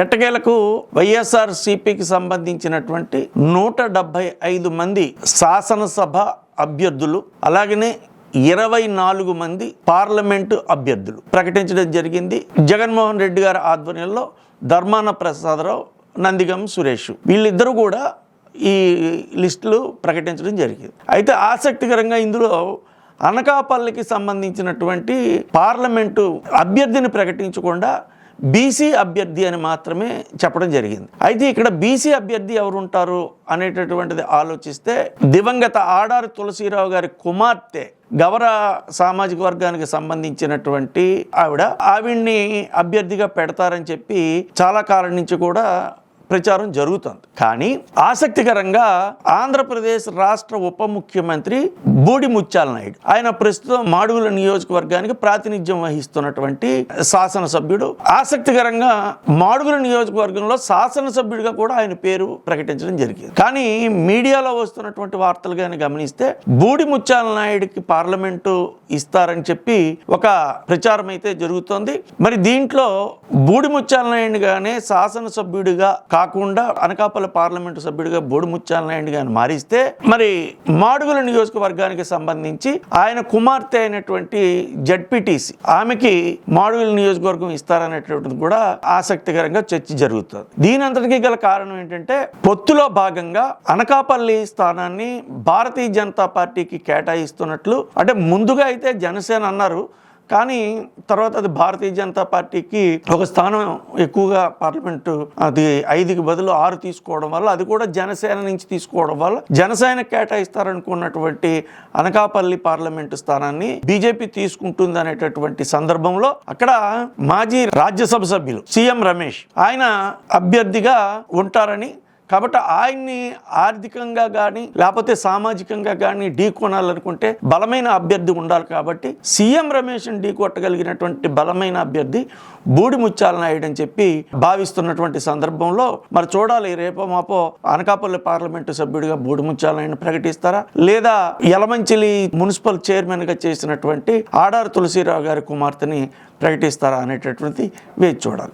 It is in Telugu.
ఎట్టకేలకు వైఎస్ఆర్ సిపికి సంబంధించినటువంటి నూట డెబ్బై ఐదు మంది శాసనసభ అభ్యర్థులు అలాగనే ఇరవై నాలుగు మంది పార్లమెంటు అభ్యర్థులు ప్రకటించడం జరిగింది. జగన్మోహన్ రెడ్డి గారి ఆధ్వర్యంలో ధర్మాన ప్రసాదరావు నందిగం సురేష్ వీళ్ళిద్దరూ కూడా ఈ లిస్టులు ప్రకటించడం జరిగింది. అయితే ఆసక్తికరంగా ఇందులో అనకాపల్లికి సంబంధించినటువంటి పార్లమెంటు అభ్యర్థిని ప్రకటించకుండా బీసీ అభ్యర్థి అని మాత్రమే చెప్పడం జరిగింది. అయితే ఇక్కడ బీసీ అభ్యర్థి ఎవరు ఉంటారు అనేటటువంటిది ఆలోచిస్తే దివంగత ఆడారి తులసీరావు గారి కుమార్తె గవర సామాజిక వర్గానికి సంబంధించినటువంటి ఆవిడ. ఆవిడ్ని అభ్యర్థిగా పెడతారని చెప్పి చాలా కాలం నుంచి కూడా ప్రచారం జరుగుతుంది. కానీ ఆసక్తికరంగా ఆంధ్రప్రదేశ్ రాష్ట్ర ఉప ముఖ్యమంత్రి బూడి ముత్యాల నాయుడు ఆయన ప్రస్తుతం మాడుగుల నియోజకవర్గానికి ప్రాతినిధ్యం వహిస్తున్నటువంటి శాసనసభ్యుడు. ఆసక్తికరంగా మాడుగుల నియోజకవర్గంలో శాసనసభ్యుడిగా కూడా ఆయన పేరు ప్రకటించడం జరిగింది. కానీ మీడియాలో వస్తున్నటువంటి వార్తలు కానీ గమనిస్తే బూడి ముత్యాల నాయుడికి పార్లమెంటు ఇస్తారని చెప్పి ఒక ప్రచారం అయితే జరుగుతోంది. మరి దీంట్లో బూడి ముత్యాల నాయుడు గానే శాసనసభ్యుడిగా కాకుండా అనకాపల్లి పార్లమెంటు సభ్యుడిగా బోడు ముత్యాల నాయుడు గారిని మారిస్తే మరి మాడుగుల నియోజకవర్గానికి సంబంధించి ఆయన కుమార్తె అయినటువంటి జడ్పీటీసీ ఆమెకి మాడుగుల నియోజకవర్గం ఇస్తారనేటువంటిది కూడా ఆసక్తికరంగా చర్చ జరుగుతుంది. దీని అంతటికీ గల కారణం ఏంటంటే పొత్తులో భాగంగా అనకాపల్లి స్థానాన్ని భారతీయ జనతా పార్టీకి కేటాయిస్తున్నట్లు అంటే ముందుగా అయితే జనసేన అన్నారు కానీ తర్వాత అది భారతీయ జనతా పార్టీకి ఒక స్థానం ఎక్కువగా పార్లమెంటు అది ఐదుకి బదులు ఆరు తీసుకోవడం వల్ల అది కూడా జనసేన నుంచి తీసుకోవడం వల్ల జనసేన కేటాయిస్తారనుకున్నటువంటి అనకాపల్లి పార్లమెంటు స్థానాన్ని బీజేపీ తీసుకుంటుంది అనేటటువంటి సందర్భంలో అక్కడ మాజీ రాజ్యసభ సభ్యులు సీఎం రమేష్ ఆయన అభ్యర్థిగా ఉంటారని కాబట్టి ఆయన్ని ఆర్థికంగా కానీ లేకపోతే సామాజికంగా కానీ ఢీ కొనాలనుకుంటే బలమైన అభ్యర్థి ఉండాలి కాబట్టి సీఎం రమేష్ని ఢీ కొట్టగలిగినటువంటి బలమైన అభ్యర్థి బూడి ముత్యాల నాయుడు అని చెప్పి భావిస్తున్నటువంటి సందర్భంలో మరి చూడాలి రేపో మాపో అనకాపల్లి పార్లమెంటు సభ్యుడిగా బూడి ముత్యాల నాయుడు ప్రకటిస్తారా? లేదా యలమంచిలి మున్సిపల్ చైర్మన్గా చేసినటువంటి ఆడారు తులసిరావు గారి కుమార్తెని ప్రకటిస్తారా అనేటటువంటి వేచి చూడాలి.